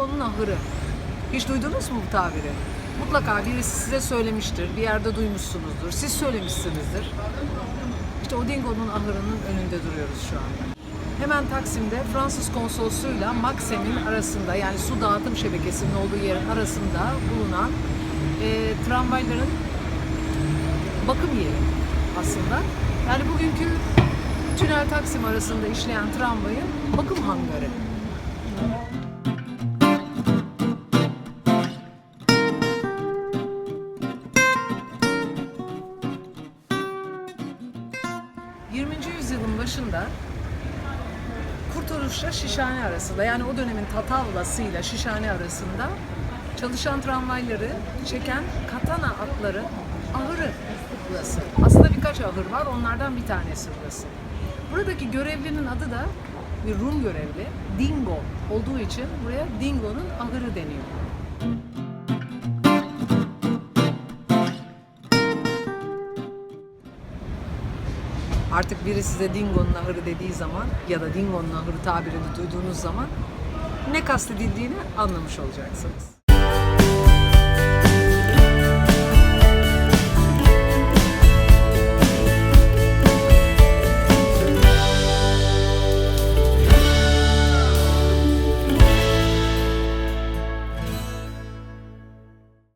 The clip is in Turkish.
ahır tabiri. Mutlaka birisi size söylemiştir, bir yerde duymuşsunuzdur, siz söylemişsinizdir. İşte o Dingo'nun ahırının önünde duruyoruz şu anda. Hemen Taksim'de Fransız konsolosluğuyla Maksem'in arasında yani su dağıtım şebekesinin olduğu yerin arasında bulunan e, tramvayların bakım yeri aslında. Yani bugünkü Tünel Taksim arasında işleyen tramvayın bakım hangarı. ...20. yüzyılın başında Kurtuluş'la Şişhane arasında yani o dönemin Tatavlası'yla Şişhane arasında çalışan tramvayları çeken katana atları ahırı burası. Aslında birkaç ahır var onlardan bir tanesi burası. Buradaki görevlinin adı da bir Rum görevli Dingo olduğu için buraya Dingo'nun ahırı deniyor. Artık biri size Dingo'nun ahırı dediği zaman ya da Dingo'nun ahırı tabirini duyduğunuz zaman ne kastedildiğini anlamış olacaksınız.